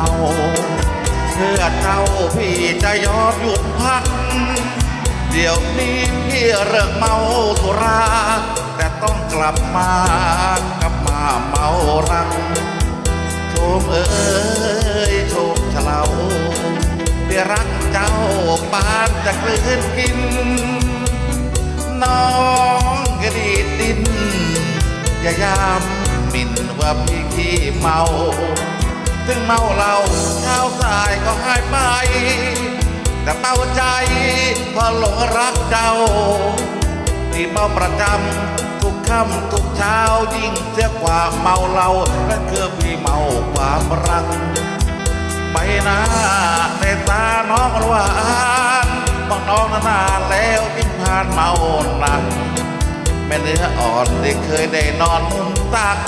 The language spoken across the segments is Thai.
เมาเพื่อเจ้าพี่จะยอมหยุดพัก เดี๋ยวนี้พี่เลิกเมาสุรา แต่ต้องกลับมากลับมาเมารักโชมเอ้ยโชมเฉลาพี่รักเจ้าปานจะกลืนกิน น้องกระดีดดินอย่ายามมินว่าพี่ขี้เมาึงเมาเหล้าเช้าสายก็หายไป แต่เมาใจพอหลงรักเจ้า ที่เมาประจำทุกค่ำทุกเช้ายิ่งเสียกว่าเมาเหล้าและคือพี่เมาความรักใบหน้าในตาน้องหวานมองน้องนานแล้วยิ่งผ่านเมาหนักแม่เนื้ออ่อนที่เคยได้นอนมุมตัก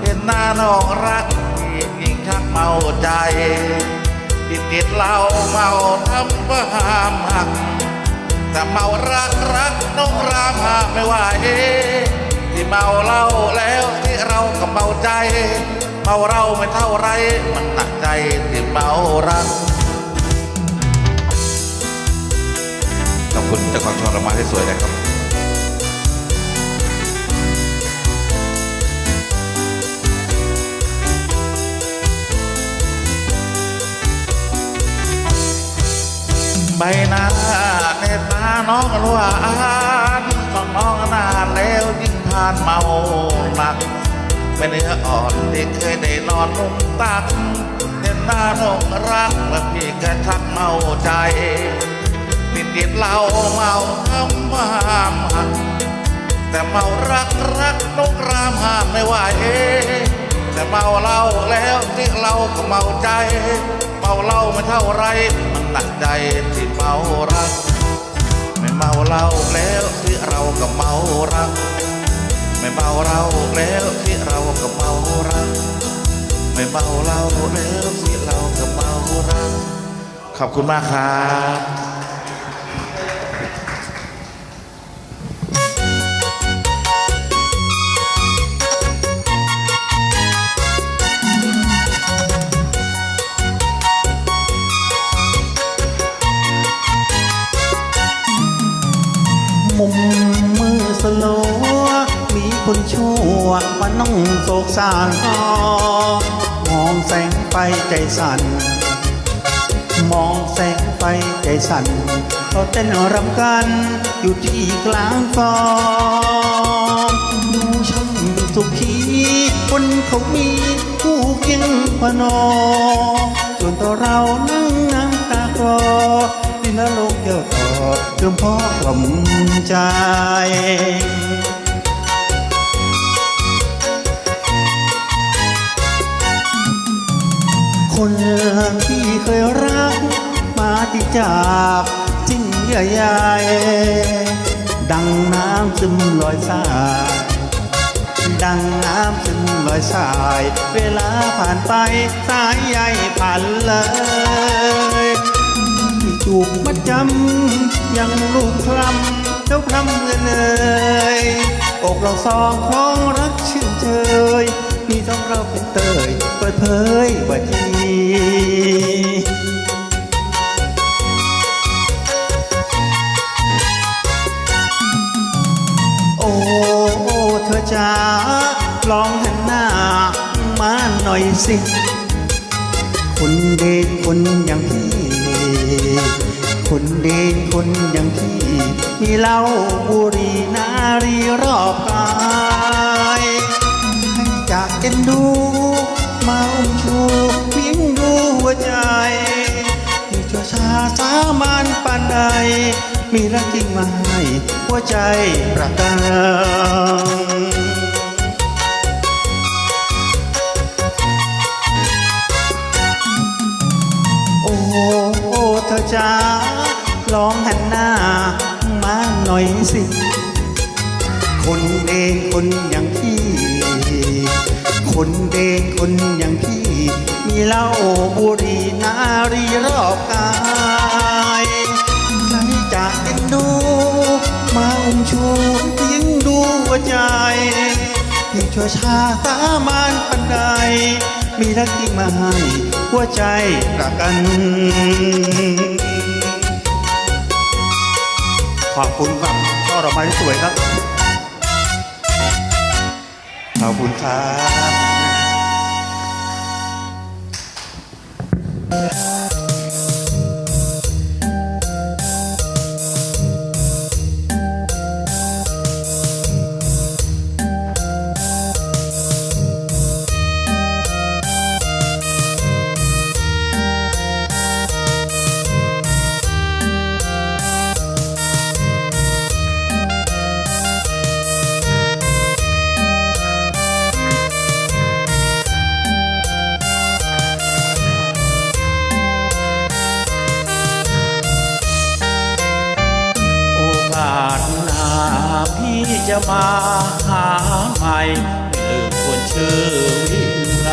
เห็นหน้าน้องรัก ชักเมาใจติดติดเหล้าเมาทำว่าห้ามหักแต่เมารักรักน้องรามหาไม่ไหวที่เมาเหล้าแล้วที่เราก็เมาใจ เมาเราไม่เท่าไร มันหนักใจที่เมารักขอบคุณเจ้าของช่อดอกไม้ที่สวยนะครับ บหน้าในตาน้องหวานมองน้องนานแล้วยิ่งผ่านเมาหนักเป็นเนื้ออ่อนที่เคยได้นอนนุ่มตักเห็นหน้าน้องรักและพี่ก็ชักเมาใจติดติดเหล้าเมาทำว่าหักแต่เมารักรักนกรามห้ามไม่ไหวแต่เมาเหล้าแล้วที่เราก็เมาใจ เมาเหล้าไม่เท่าไร หนักใจที่เมารัก ไม่เมาเหล้าแล้วที่เราก็เมารัก ไม่เมาเหล้าแล้วที่เราก็เมารัก ไม่เมาเหล้าแล้วที่เราก็เมารัก ขอบคุณมากครับ มมือสลัวมีคนชั่วมาน้องโศกสารมองแสงไฟใจสั่น มองแสงไฟใจสั่นเขาเต้นรำกันอยู่ที่กลางฟองดูช่างสุขีคนเขามีคู่เคียงพนอส่วนตัวเรานั่งน้ำตาคลอ นะโลกเกี่ยวตอเติมพ่อกลมใจคนที่เคยรัก มาที่จากจิ้งใหญ่ๆดังน้ำซึมลอยสาย ดังน้ำซึมลอยสาย เวลาผ่านไปสายใยผ่านเลย จูบมัดจำยังลูกคลำแล้วพรำเงินเลยอกเราสองครองรักชื่นเชยมีต้องเราเป็นเตยเปิดเผยว่าจีโอ้เธอจ๋าลองหันหน้ามาหน่อยสิ คนเดชคนอย่างพี่ คนอย่างพี่ มีเหล้าบุรีนารีรอบกายให้จากเอ็นดูมาอุ้มชูเพียงดูหัวใจที่ชั่วชาสามานปานใดมีรักจริงมาให้หัวใจประกันโอ้เธอจ๋า ลองหันหน้ามาหน่อยสิ คนเองคนอย่างพี่ คนเองคนอย่างพี่ มีเหล้าบุหรีนารีรอบกายใครจะเอ็นดู มาอุ้มชูยิ่งดูหัวใจที่ชั่วชาสามานปันใดมีรักที่มาให้หัวใจประกัน ขอบคุณครับช่อดอกไม้ที่สวยครับ ขอบคุณครับ จะมาหาใหม่ลืมคนชื่อวิไร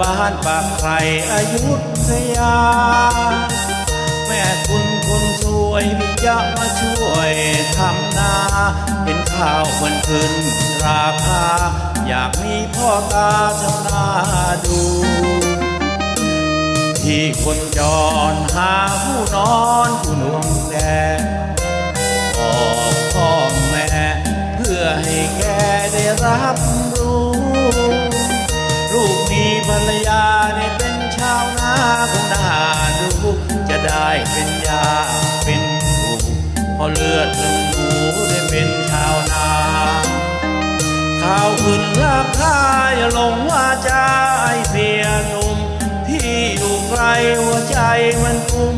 บ้านปากไครอายุธยา แม่คุณคนสวยพี่จะมาช่วยทำนาเป็นข้าวมันขึ้นราคา อยากมีพ่อตาชำนาดูที่คนจรหาผู้นอนผู้นวงแดง ราคาย่าหลงว่าใจเสียหนุ่ม ที่อยู่ไกลหัวใจมันกุ้ม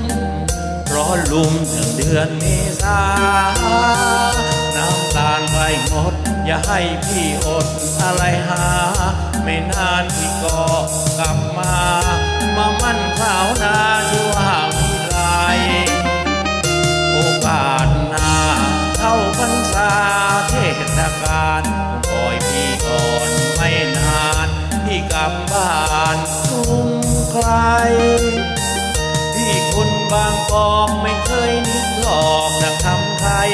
ร้อนลุ่มถึงเดือนเมษาน้ำตาลไม่หมดอย่าให้พี่อดอะไรหา ไม่นานพี่ก็กลับมา มามั่นข้าวนาชื่ กลับบ้านทุ่งใคร ที่คนบางกอกไม่เคยนึกหลอกนักทำไทย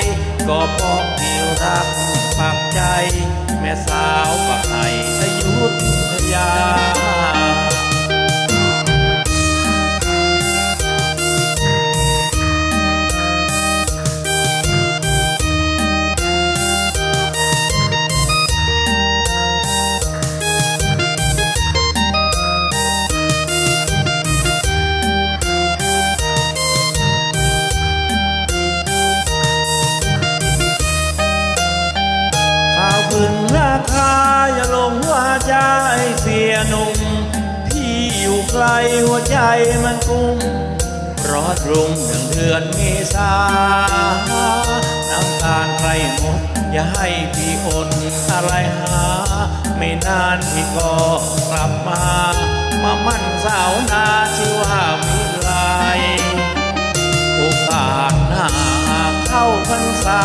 ก็เพราะพี่รักปักใจ แม่สาวปักไห้อยุทธยา ไกลหัวใจมันกุ้มรอนรุ่งหนึ่งเดือนเมษาน้ำตาลใครหมดอย่าให้พี่อดอะไรหา ไม่นานพี่ก็กลับมา มามั่นสาวนาชื่อว่ามิไลโอกาสหน้าเข้าพรรษา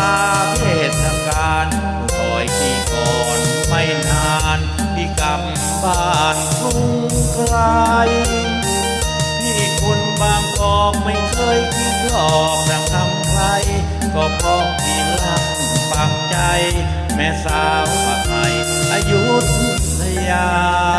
เทศกาลคอยที่ก่อนไม่นานพี่กลับบ้าน พี่คนบางกอกไม่เคยคิดหลอกดังทำใคร ก็เพราะพี่รักปักใจ แม่สาวมาไห้อายุทยา